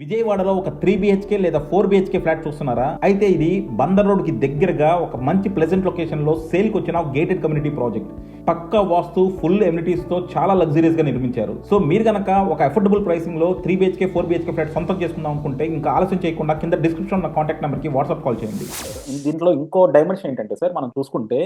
విజయవాడలో ఒక three BHK లేదా ఫోర్ బిహెచ్కే ఫ్లాట్ చూస్తున్నారా? అయితే ఇది బందర్ రోడ్కి దగ్గరగా ఒక మంచి ప్లెజెంట్ లొకేషన్లో సేల్కి వచ్చిన గేటెడ్ కమ్యూనిటీ ప్రాజెక్ట్ పక్క వాస్తు ఫుల్ ఎమ్యూనిటీస్తో చాలా లగ్జరీస్గా నిర్మించారు. సో మీరు గనక ఒక affordable ప్రైసింగ్లో three BHK four BHK flat సొంతం చేసుకుందాం అనుకుంటే ఇంకా ఆలస్యం చేయకుండా కింద డిస్క్రిప్షన్ ఉన్న కాంటాక్ట్ నెంబర్కి వాట్సాప్ కాల్ చేయండి. దీంట్లో ఇంకో డైమెన్షన్ ఏంటంటే సార్ మనం చూసుకుంటే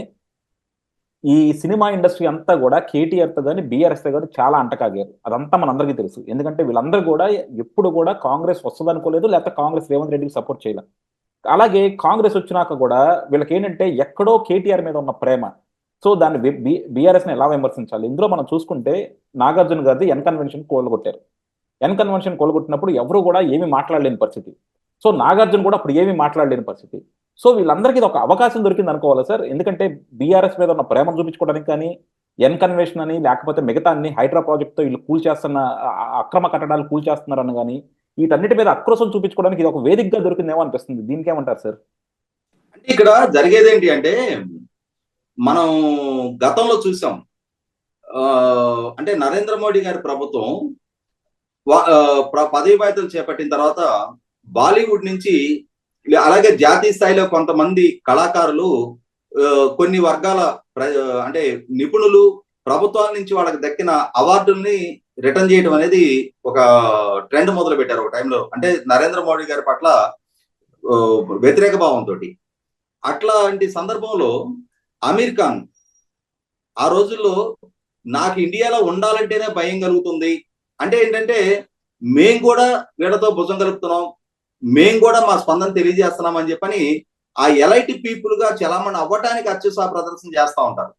ఈ సినిమా ఇండస్ట్రీ అంతా కూడా కేటీఆర్తో కానీ బీఆర్ఎస్తో కానీ చాలా అంటకాగారు. అదంతా మనందరికీ తెలుసు. ఎందుకంటే వీళ్ళందరూ కూడా ఎప్పుడు కూడా కాంగ్రెస్ వస్తుంది అనుకోలేదు లేకపోతే కాంగ్రెస్ రేవంత్ రెడ్డికి సపోర్ట్ చేయలేదు అలాగే కాంగ్రెస్ వచ్చినాక కూడా వీళ్ళకి ఏంటంటే ఎక్కడో కేటీఆర్ మీద ఉన్న ప్రేమ. సో దాన్ని బీఆర్ఎస్ని ఎలా విమర్శించాలి? ఇందులో మనం చూసుకుంటే నాగార్జున గారిది ఎన్ కన్వెన్షన్ కోలుగొట్టారు ఎన్ కన్వెన్షన్ కోలుగొట్టినప్పుడు ఎవరు కూడా ఏమీ మాట్లాడలేని పరిస్థితి. సో నాగార్జున కూడా అప్పుడు ఏమీ మాట్లాడలేని పరిస్థితి. సో వీళ్ళందరికీ ఇది ఒక అవకాశం దొరికింది అనుకోవాలి సార్? ఎందుకంటే బీఆర్ఎస్ మీద ఉన్న ప్రేమను చూపించుకోవడానికి కానీ ఎన్ కన్వెన్షన్ అని లేకపోతే మిగతా అన్ని హైడ్రా ప్రాజెక్ట్తో వీళ్ళు కూల్ చేస్తున్న అక్రమ కట్టడాలు కూల్ చేస్తున్నారని కానీ వీటన్నిటి మీద అక్రోశం చూపించుకోవడానికి ఇది ఒక వేదికగా దొరికిందేమో అనిపిస్తుంది. దీనికి ఏమంటారు సార్? అంటే ఇక్కడ జరిగేది ఏంటి అంటే మనం గతంలో చూసాం. ఆ, అంటే నరేంద్ర మోడీ గారి ప్రభుత్వం పదవి బాధ్యతలు చేపట్టిన తర్వాత బాలీవుడ్ నుంచి అలాగే జాతీయ స్థాయిలో కొంతమంది కళాకారులు కొన్ని వర్గాల అంటే నిపుణులు ప్రభుత్వాల నుంచి వాళ్ళకి దక్కిన అవార్డుల్ని రిటర్న్ చేయడం అనేది ఒక ట్రెండ్ మొదలు పెట్టారు ఒక టైంలో. అంటే నరేంద్ర మోడీ గారి పట్ల వ్యతిరేక భావంతో అట్లాంటి సందర్భంలో అమీర్ ఖాన్ ఆ రోజుల్లో నాకు ఇండియాలో ఉండాలంటేనే భయం కలుగుతుంది. అంటే ఏంటంటే మేం కూడా వీళ్ళతో భుజం కలుపుతున్నాం. మేము కూడా మా స్పందన తెలియజేస్తున్నాం అని చెప్పని ఆ ఎలైట్ పీపుల్గా చలామణి అవ్వటానికి అత్యుత్సాహ ప్రదర్శన చేస్తా ఉంటారు.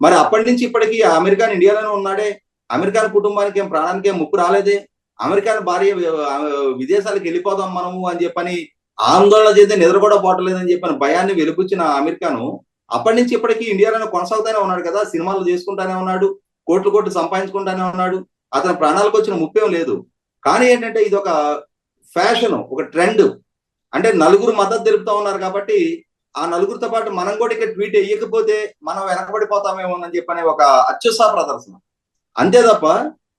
మరి అప్పటి నుంచి ఇప్పటికీ అమెరికాన్ ఇండియాలోనే ఉన్నాడే అమెరికాన్ కుటుంబానికి ఏం ప్రాణానికి ఏం ముప్పు రాలేదే అమెరికాన్ భార్య విదేశాలకు వెళ్ళిపోదాం మనము అని చెప్పని ఆందోళన చేస్తే నిద్ర కూడా పోవట్లేదని చెప్పని భయాన్ని వెలుపుచ్చిన అమెరికాను అప్పటి నుంచి ఇప్పటికీ ఇండియాలోనే కొనసాగుతానే ఉన్నాడు కదా సినిమాలు చేసుకుంటానే ఉన్నాడు కోట్లు కోట్లు సంపాదించుకుంటానే ఉన్నాడు అతని ప్రాణాలకు వచ్చిన ముప్పేం లేదు. కానీ ఏంటంటే ఇది ఒక ఫ్యాషన్ ఒక ట్రెండ్. అంటే నలుగురు మద్దతు తెలుపుతా ఉన్నారు కాబట్టి ఆ నలుగురితో పాటు మనం కూడా ఇక్కడ ట్వీట్ వేయకపోతే మనం వెనకబడిపోతామేమో అని చెప్పనే ఒక అత్యుత్సాహ ప్రదర్శన. అంతే తప్ప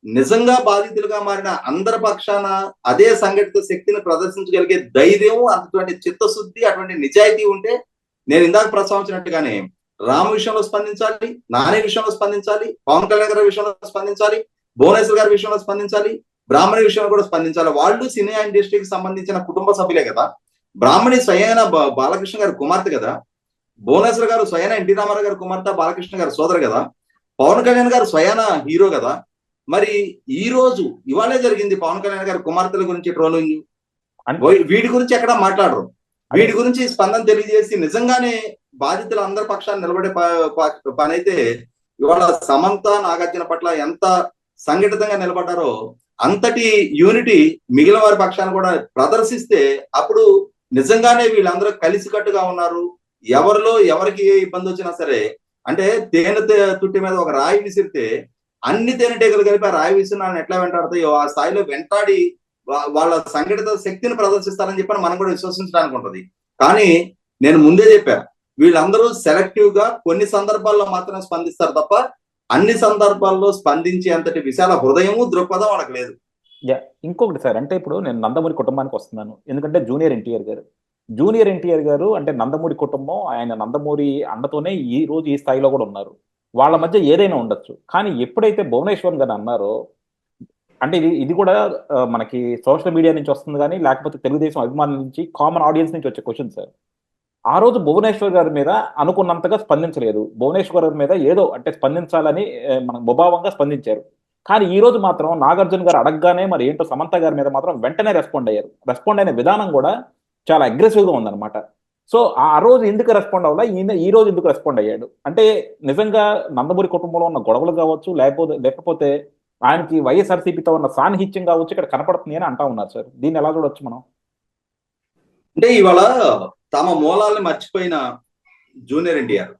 నిజంగా బాధితులుగా మారిన అందరి పక్షాన అదే సంఘటిత శక్తిని ప్రదర్శించగలిగే ధైర్యం అటువంటి చిత్తశుద్ధి అటువంటి నిజాయితీ ఉంటే నేను ఇందాక ప్రస్తావించినట్టుగానే రామ్ విషయంలో స్పందించాలి నాని విషయంలో స్పందించాలి పవన్ కళ్యాణ్ గారి విషయంలో స్పందించాలి భువనేశ్వర్ గారి విషయంలో స్పందించాలి బ్రాహ్మణి విషయంలో కూడా స్పందించాలి. వాళ్ళు సినీ ఇండస్ట్రీకి సంబంధించిన కుటుంబ సభ్యులే కదా. బ్రాహ్మణి స్వయన బాలకృష్ణ గారి కుమార్తె కదా. భువనేశ్వర్ గారు స్వయన ఎన్టీ రామారావు గారి కుమార్తె బాలకృష్ణ గారి సోదరు కదా. పవన్ కళ్యాణ్ గారు స్వయాన హీరో కదా. మరి ఈ రోజు ఇవాళే జరిగింది పవన్ కళ్యాణ్ గారి కుమార్తెల గురించి ట్రోలింగ్. అంటే వీటి గురించి ఎక్కడ మాట్లాడరు. వీటి గురించి స్పందన తెలియజేసి నిజంగానే బాధితుల అందరి పక్షాన్ని నిలబడే ప- ప- పని అయితే ఇవాళ సమంత నాగార్జున పట్ల ఎంత సంఘటితంగా నిలబడ్డారో అంతటి యూనిటీ మిగిలిన వారి పక్షాన్ని కూడా ప్రదర్శిస్తే అప్పుడు నిజంగానే వీళ్ళందరూ కలిసికట్టుగా ఉన్నారు. ఎవరిలో ఎవరికి ఏ ఇబ్బంది వచ్చినా సరే అంటే తేనె తుట్టి మీద ఒక రాయి విసిరితే అన్ని తేనెటీగలు కలిపి ఆ రాయి విసిరిన ఎట్లా వెంటాడతాయో ఆ స్థాయిలో వెంటాడి వాళ్ళ సంఘటిత శక్తిని ప్రదర్శిస్తారని చెప్పని మనం కూడా విశ్వసించడానికి ఉంటుంది. కానీ నేను ముందే చెప్పాను వీళ్ళందరూ సెలెక్టివ్గా కొన్ని సందర్భాల్లో మాత్రమే స్పందిస్తారు తప్ప అన్ని సందర్భాల్లో స్పందించే అంతటి విశాల హృదయము దృక్పథం వాళ్ళకి లేదు. ఇంకొకటి సార్ అంటే ఇప్పుడు నేను నందమూరి కుటుంబానికి వస్తున్నాను. ఎందుకంటే జూనియర్ ఎన్టీఆర్ గారు. జూనియర్ ఎన్టీఆర్ గారు అంటే నందమూరి కుటుంబం ఆయన నందమూరి అండతోనే ఈ రోజు ఈ స్థాయిలో కూడా ఉన్నారు. వాళ్ళ మధ్య ఏదైనా ఉండొచ్చు. కానీ ఎప్పుడైతే భువనేశ్వర్ గారు అన్నారో అంటే ఇది ఇది కూడా మనకి సోషల్ మీడియా నుంచి వస్తుంది కానీ లేకపోతే తెలుగుదేశం అభిమానుల నుంచి కామన్ ఆడియన్స్ నుంచి వచ్చే క్వశ్చన్ సార్. ఆ రోజు భువనేశ్వర్ గారి మీద అనుకున్నంతగా స్పందించలేదు. భువనేశ్వర్ గారి మీద ఏదో అంటే స్పందించాలని మనం మన ముభావంగా స్పందించారు. కానీ ఈ రోజు మాత్రం నాగార్జున గారు అడగగానే మరి ఏంటో సమంత గారి మీద మాత్రం వెంటనే రెస్పాండ్ అయ్యారు. రెస్పాండ్ అయిన విధానం కూడా చాలా అగ్రెసివ్గా ఉందన్నమాట. సో ఆ రోజు ఎందుకు రెస్పాండ్ అవ్వాలా? ఈయన ఈ రోజు ఎందుకు రెస్పాండ్ అయ్యాడు? అంటే నిజంగా నందమూరి కుటుంబంలో ఉన్న గొడవలు కావచ్చు లేకపోతే లేకపోతే ఆయనకి వైఎస్ఆర్సీపీతో ఉన్న సాన్నిహిత్యం కావచ్చు ఇక్కడ కనపడుతుంది అని అంటా ఉన్నారు సార్. దీన్ని ఎలా చూడొచ్చు మనం? అంటే ఇవాళ తమ మూలాల్ని మర్చిపోయిన జూనియర్ ఎన్టీఆర్.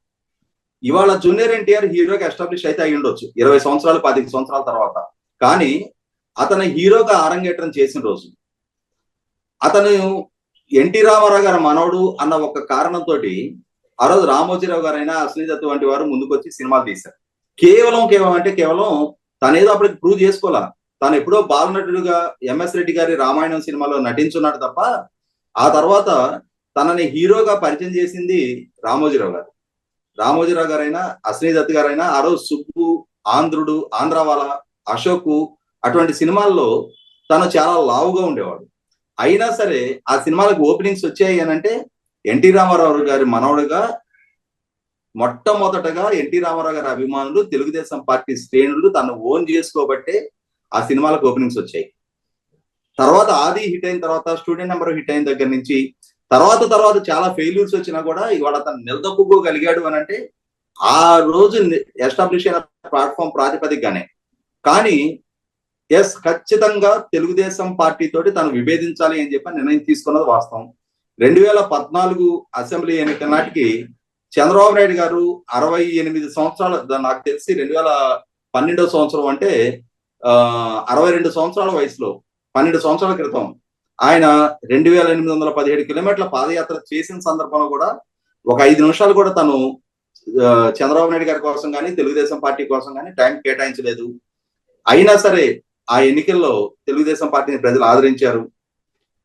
ఇవాళ జూనియర్ ఎన్టీఆర్ హీరోగా ఎస్టాబ్లిష్ అయితే అయి ఉండొచ్చు ఇరవై సంవత్సరాలు పది సంవత్సరాల తర్వాత. కానీ అతను హీరోగా ఆరంగేట్రం చేసిన రోజు అతను ఎన్టీ రామారావు గారి మనవడు అన్న ఒక కారణంతో ఆ రోజు రామోజీరావు గారైనా అశ్లీత వంటి వారు ముందుకొచ్చి సినిమాలు తీశారు. కేవలం కేవలం అంటే కేవలం తనేదో అప్పటికి ప్రూవ్ చేసుకోవాలా? తను ఎప్పుడో బాలనటుడుగా ఎంఎస్ రెడ్డి గారి రామాయణం సినిమాలో నటించున్నాడు తప్ప ఆ తర్వాత తనని హీరోగా పరిచయం చేసింది రామోజీరావు గారు. రామోజీరావు గారైనా అశ్విని దత్ గారైనా ఆ రోజు సుబ్బు ఆంధ్రుడు ఆంధ్రవాల అశోకు అటువంటి సినిమాల్లో తను చాలా లావుగా ఉండేవాడు. అయినా సరే ఆ సినిమాలకు ఓపెనింగ్స్ వచ్చాయి అని అంటే ఎన్టీ రామారావు గారి మనవడుగా మొట్టమొదటగా ఎన్టీ రామారావు గారి అభిమానులు తెలుగుదేశం పార్టీ శ్రేణులు తను ఓన్ చేసుకోబట్టే ఆ సినిమాలకు ఓపెనింగ్స్ వచ్చాయి. తర్వాత ఆది హిట్ అయిన తర్వాత స్టూడెంట్ నెంబర్ హిట్ అయిన దగ్గర నుంచి తర్వాత తర్వాత చాలా ఫెయిల్యూర్స్ వచ్చినా కూడా ఇవాళ అతను నిలదొక్కుకోగలిగాడు అని అంటే ఆ రోజు ఎస్టాబ్లిష్ అయిన ప్లాట్ఫామ్ ప్రాతిపదికగానే. కానీ ఎస్ ఖచ్చితంగా తెలుగుదేశం పార్టీ తోటి తను విభేదించాలి అని చెప్పి నిర్ణయం తీసుకున్నది వాస్తవం. రెండు వేల పద్నాలుగు అసెంబ్లీ ఎన్నికల నాటికి చంద్రబాబు నాయుడు గారు అరవై ఎనిమిది సంవత్సరాలు నాకు తెలిసి రెండు వేల పన్నెండో సంవత్సరం అంటే ఆ, అరవై రెండు సంవత్సరాల వయసులో పన్నెండు సంవత్సరాల క్రితం ఆయన రెండు వేల ఎనిమిది వందల పదిహేడు కిలోమీటర్ల పాదయాత్ర చేసిన సందర్భంలో కూడా ఒక ఐదు నిమిషాలు కూడా తను చంద్రబాబు నాయుడు గారి కోసం కానీ తెలుగుదేశం పార్టీ కోసం కానీ టైం కేటాయించలేదు. అయినా సరే ఆ ఎన్నికల్లో తెలుగుదేశం పార్టీని ప్రజలు ఆదరించారు.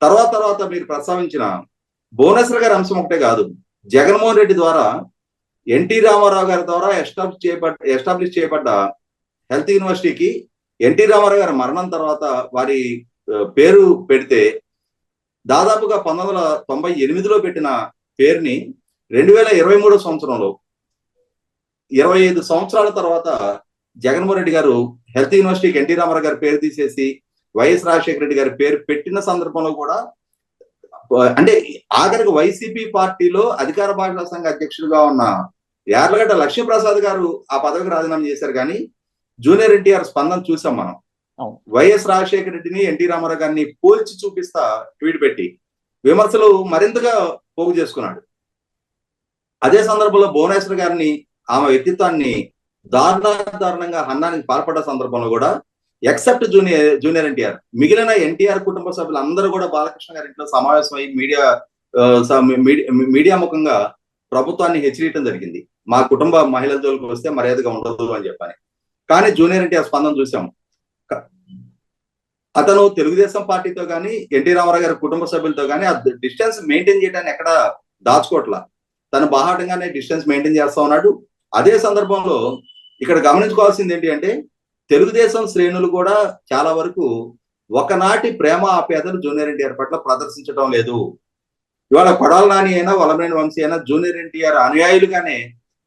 తర్వాత తర్వాత మీరు ప్రస్తావించిన భువనేశ్వర్ గారి అంశం ఒకటే కాదు జగన్మోహన్ రెడ్డి ద్వారా ఎన్టీ రామారావు గారి ద్వారా ఎస్టాబ్లిష్ చేయబడ్డ ఎస్టాబ్లిష్ చేయబడ్డ హెల్త్ యూనివర్సిటీకి ఎన్టీ రామారావు గారి మరణం తర్వాత వారి పేరు పెడితే దాదాపుగా పంతొమ్మిది వందల తొంభై ఎనిమిదిలో పెట్టిన పేరుని రెండు వేల ఇరవై మూడో సంవత్సరంలో ఇరవై ఐదు సంవత్సరాల తర్వాత జగన్మోహన్ రెడ్డి గారు హెల్త్ యూనివర్సిటీకి ఎన్టీ రామారావు గారి పేరు తీసేసి వైఎస్ రాజశేఖర రెడ్డి గారి పేరు పెట్టిన సందర్భంలో కూడా అంటే ఆఖరికి వైసీపీ పార్టీలో అధికార భాషా సంఘ అధ్యక్షుడిగా ఉన్న యార్లగడ్డ లక్ష్మీప్రసాద్ గారు ఆ పదవికి రాజీనామా చేశారు. కానీ జూనియర్ ఎన్టీఆర్ స్పందన చూసాం మనం. వైఎస్ రాజశేఖర రెడ్డిని ఎన్టీ రామారావు గారిని పోల్చి చూపిస్తా ట్వీట్ పెట్టి విమర్శలు మరింతగా పోగు చేసుకున్నాడు. అదే సందర్భంలో భువనేశ్వర్ గారిని ఆమె వ్యక్తిత్వాన్ని దారుణాదారుణంగా హన్నానికి పాల్పడ్డ సందర్భంలో కూడా ఎక్సెప్ట్ జూనియర్ జూనియర్ ఎన్టీఆర్. మిగిలిన ఎన్టీఆర్ కుటుంబ సభ్యులు అందరూ కూడా బాలకృష్ణ గారి ఇంట్లో సమావేశమై మీడియా మీడియా- మీడియా ముఖంగా ప్రభుత్వాన్ని హెచ్చరియటం జరిగింది. మా కుటుంబ మహిళల జోలికి వస్తే మర్యాదగా ఉండదు అని చెప్పని. కానీ జూనియర్ ఎన్టీఆర్ స్పందన చూసాం. అతను తెలుగుదేశం పార్టీతో కానీ ఎన్టీ రామారావు గారి కుటుంబ సభ్యులతో కానీ ఆ డిస్టెన్స్ మెయింటైన్ చేయడానికి ఎక్కడ దాచుకోవట్లా. తను బాహాటంగానే డిస్టెన్స్ మెయింటైన్ చేస్తా ఉన్నాడు. అదే సందర్భంలో ఇక్కడ గమనించుకోవాల్సింది ఏంటి అంటే తెలుగుదేశం శ్రేణులు కూడా చాలా వరకు ఒకనాటి ప్రేమ ఆప్యాయతలు జూనియర్ ఎన్టీఆర్ పట్ల ప్రదర్శించడం లేదు. ఇవాళ కొడాల నాని అయినా వలమనేని వంశీ అయినా జూనియర్ ఎన్టీఆర్ అనుయాయులుగానే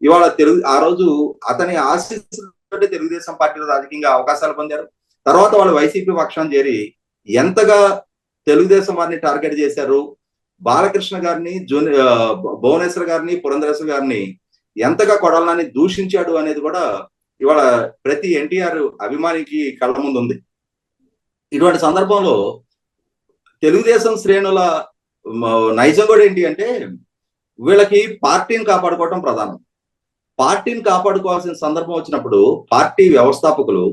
ఇవాళ తెలుగు ఆ రోజు అతని ఆశీస్సులతో తెలుగుదేశం పార్టీలో రాజకీయంగా అవకాశాలు పొందారు. తర్వాత వాళ్ళు వైసీపీ పక్షాన్ని చేరి ఎంతగా తెలుగుదేశం వారిని టార్గెట్ చేశారు? బాలకృష్ణ గారిని జూని భువనేశ్వర్ గారిని పురంధరేశ్వర్ గారిని ఎంతగా కొడాలని దూషించాడు అనేది కూడా ఇవాళ ప్రతి ఎన్టీఆర్ అభిమానికి కళ్ళ ముందు ఉంది. ఇటువంటి సందర్భంలో తెలుగుదేశం శ్రేణుల నైజం కూడా ఏంటి అంటే వీళ్ళకి పార్టీని కాపాడుకోవటం ప్రధానం. పార్టీని కాపాడుకోవాల్సిన సందర్భం వచ్చినప్పుడు పార్టీ వ్యవస్థాపకులు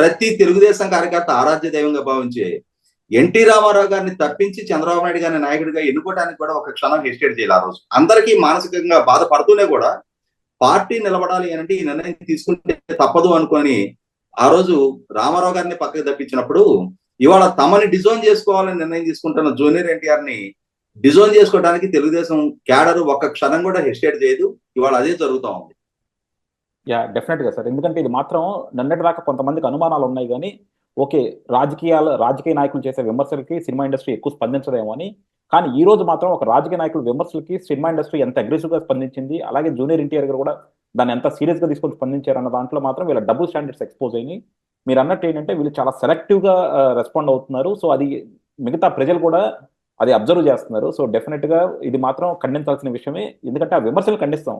ప్రతి తెలుగుదేశం కార్యకర్త ఆరాధ్య దైవంగా భావించే ఎన్టీ రామారావు గారిని తప్పించి చంద్రబాబు నాయుడు గారిని నాయకుడిగా ఎన్నుకోవడానికి కూడా ఒక క్షణం హెసిటేట్ చేయాలి ఆ రోజు. అందరికీ మానసికంగా బాధపడుతూనే కూడా పార్టీ నిలబడాలి అని అంటే ఈ నిర్ణయం తీసుకుంటే తప్పదు అనుకొని ఆ రోజు రామారావు గారిని పక్కకి తప్పించినప్పుడు ఇవాళ తమని డిజోన్ చేసుకోవాలని నిర్ణయం తీసుకుంటున్న జూనియర్ ఎన్టీఆర్ని డిజోన్ చేసుకోవడానికి తెలుగుదేశం క్యాడర్ ఒక్క క్షణం కూడా హెస్టేట్ చేయదు. ఇవాళ అదే జరుగుతా ఉంది. యా డెఫినెట్గా సార్. ఎందుకంటే ఇది మాత్రం నిన్నటి దాకా కొంతమందికి అనుమానాలు ఉన్నాయి కానీ ఓకే రాజకీయాలు రాజకీయ నాయకులు చేసే విమర్శలకి సినిమా ఇండస్ట్రీ ఎక్కువ స్పందించదేమో అని. కానీ ఈ రోజు మాత్రం ఒక రాజకీయ నాయకుల విమర్శలకి సినిమా ఇండస్ట్రీ ఎంత అగ్రెసివ్గా స్పందించింది అలాగే జూనియర్ ఎన్టీఆర్ గారు కూడా దాన్ని ఎంత సీరియస్గా తీసుకొని స్పందించారు అన్న దాంట్లో మాత్రం వీళ్ళ డబుల్ స్టాండర్డ్స్ ఎక్స్పోజ్ అయినాయి. మీరు అన్నట్టు ఏంటంటే వీళ్ళు చాలా సెలెక్టివ్గా రెస్పాండ్ అవుతున్నారు. సో అది మిగతా ప్రజలు కూడా అది అబ్జర్వ్ చేస్తున్నారు. సో డెఫినెట్గా ఇది మాత్రం ఖండించాల్సిన విషయమే. ఎందుకంటే ఆ విమర్శలు ఖండిస్తాం.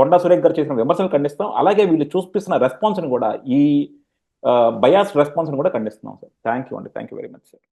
కొండా సురేఖ్ గారు చేసిన విమర్శలు ఖండిస్తాం. అలాగే వీళ్ళు చూపిస్తున్న రెస్పాన్స్ని కూడా ఈ బయాస్ రెస్పాన్స్ని కూడా ఖండిస్తున్నాం సార్. థ్యాంక్ యూ అండి. Thank you very much sir